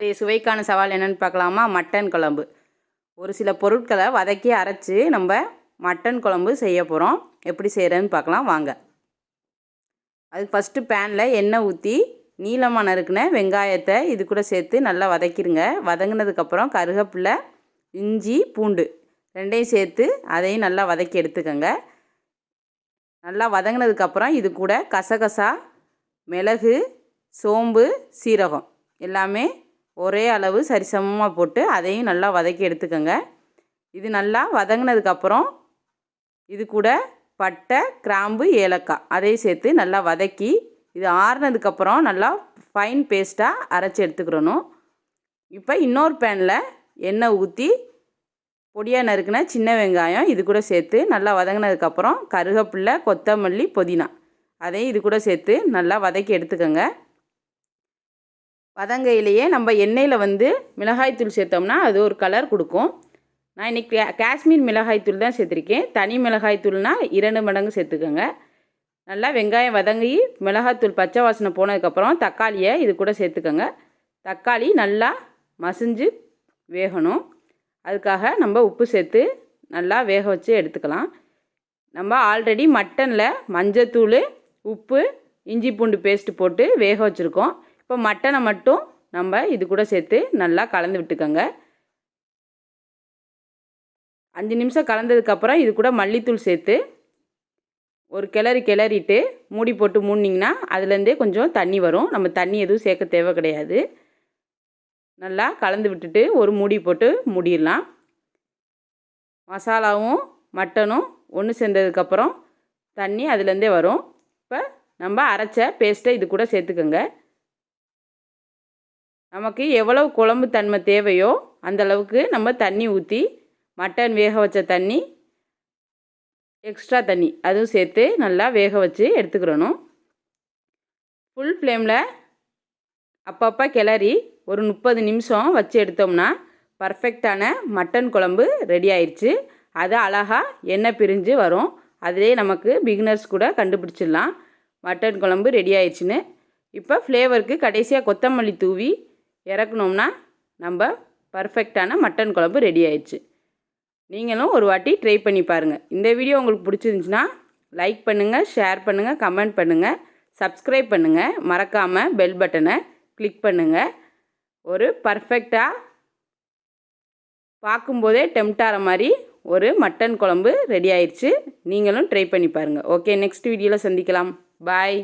இன்றைய சுவைக்கான சவால் என்னென்னு பார்க்கலாமா? மட்டன் குழம்பு. ஒரு சில பொருட்களை வதக்கி அரைச்சி நம்ம மட்டன் குழம்பு செய்ய போகிறோம் எப்படி செய்கிறேன்னு பார்க்கலாம். வாங்க. அதுக்கு ஃபஸ்ட்டு பேனில் எண்ணெய் ஊற்றி நீளமான நறுக்கின வெங்காயத்தை இது கூட சேர்த்து நல்லா வதக்கிடுங்க வதங்கினதுக்கப்புறம் கருகப்பில்லை இஞ்சி பூண்டு ரெண்டையும் சேர்த்து அதையும் நல்லா வதக்கி எடுத்துக்கோங்க. நல்லா வதங்கினதுக்கப்புறம் இது கூட கசகசா மிளகு சோம்பு சீரகம் எல்லாமே ஒரே அளவு சரிசமமாக போட்டு அதையும் நல்லா வதக்கி எடுத்துக்கோங்க. இது நல்லா வதங்கினதுக்கப்புறம் இது கூட பட்டை கிராம்பு ஏலக்காய் அதையும் சேர்த்து நல்லா வதக்கி இது ஆறுனதுக்கப்புறம் நல்லா ஃபைன் பேஸ்ட்டாக அரைச்சி எடுத்துக்கிறணும் இப்போ இன்னொரு பேனில் எண்ணெய் ஊற்றி பொடியாக நறுக்கின சின்ன வெங்காயம் இது கூட சேர்த்து நல்லா வதங்கினதுக்கப்புறம் கருகப்பில்லை கொத்தமல்லி புதினா அதையும் இது கூட சேர்த்து நல்லா வதக்கி எடுத்துக்கோங்க. வதங்கையிலேயே நம்ம எண்ணெயில் வந்து மிளகாய்த்தூள் சேர்த்தோம்னா அது ஒரு கலர் கொடுக்கும். நான் இன்றைக்கி காஷ்மீர் மிளகாய்த்தூள் தான் சேர்த்துருக்கேன். தனி மிளகாய்த்தூள்னால் இரண்டு மடங்கு சேர்த்துக்கோங்க. நல்லா வெங்காயம் வதங்கி மிளகாய்த்தூள் பச்சை வாசனை போனதுக்கப்புறம் தக்காளியை இது கூட சேர்த்துக்கோங்க. தக்காளி நல்லா மசிஞ்சு வேகணும். அதுக்காக நம்ம உப்பு சேர்த்து நல்லா வேக வச்சு எடுத்துக்கலாம். நம்ம ஆல்ரெடி மட்டனில் மஞ்சத்தூள் உப்பு இஞ்சி பூண்டு பேஸ்ட்டு போட்டு வேக வச்சுருக்கோம். இப்போ மட்டனை மட்டும் நம்ம இது கூட சேர்த்து நல்லா கலந்து விட்டுக்கோங்க. அஞ்சு நிமிஷம் கலந்ததுக்கப்புறம் இது கூட மல்லித்தூள் சேர்த்து ஒரு கிளறி கிளறிட்டு மூடி போட்டு மூடினிங்கன்னா அதுலேருந்தே கொஞ்சம் தண்ணி வரும். நம்ம தண்ணி எதுவும் சேர்க்க தேவை கிடையாது. நல்லா கலந்து விட்டுட்டு ஒரு மூடி போட்டு மூடிடலாம். மசாலாவும் மட்டனும் ஒன்று சேர்ந்ததுக்கப்புறம் தண்ணி அதுலேருந்தே வரும். இப்போ நம்ம அரைச்ச பேஸ்ட்டை இது கூட சேர்த்துக்கோங்க. நமக்கு எவ்வளவு குழம்பு தன்மை தேவையோ அந்தளவுக்கு நம்ம தண்ணி ஊற்றி மட்டன் வேக வச்ச தண்ணி எக்ஸ்ட்ரா தண்ணி அதுவும் சேர்த்து நல்லா வேக வச்சு எடுத்துக்கிறணும். ஃபுல் ஃப்ளேமில் அப்பப்போ கிளறி ஒரு முப்பது நிமிஷம் வச்சு எடுத்தோம்னா பர்ஃபெக்டான மட்டன் குழம்பு ரெடி ஆயிடுச்சு அது அழகாக எண்ணெய் பிரிஞ்சு வரும். அதிலே நமக்கு பிகினர்ஸ் கூட கண்டுபிடிச்சிடலாம். மட்டன் குழம்பு ரெடி ஆயிடுச்சுன்னு இப்போ ஃப்ளேவருக்கு கடைசியாக கொத்தமல்லி தூவி இறக்குனோம்னா நம்ம பர்ஃபெக்டான மட்டன் குழம்பு ரெடி ஆயிடுச்சு. நீங்களும் ஒரு வாட்டி ட்ரை பண்ணி பாருங்கள் இந்த வீடியோ உங்களுக்கு பிடிச்சிருந்துச்சின்னா லைக் பண்ணுங்கள் ஷேர் பண்ணுங்கள் கமெண்ட் பண்ணுங்கள் சப்ஸ்கிரைப் பண்ணுங்கள் மறக்காமல் பெல் பட்டனை கிளிக் பண்ணுங்கள் ஒரு பர்ஃபெக்டாக பார்க்கும்போதே டெம்டாகிற மாதிரி ஒரு மட்டன் குழம்பு ரெடி ஆயிடுச்சு. நீங்களும் ட்ரை பண்ணி பாருங்கள் ஓகே நெக்ஸ்ட் வீடியோவில் சந்திக்கலாம். பாய்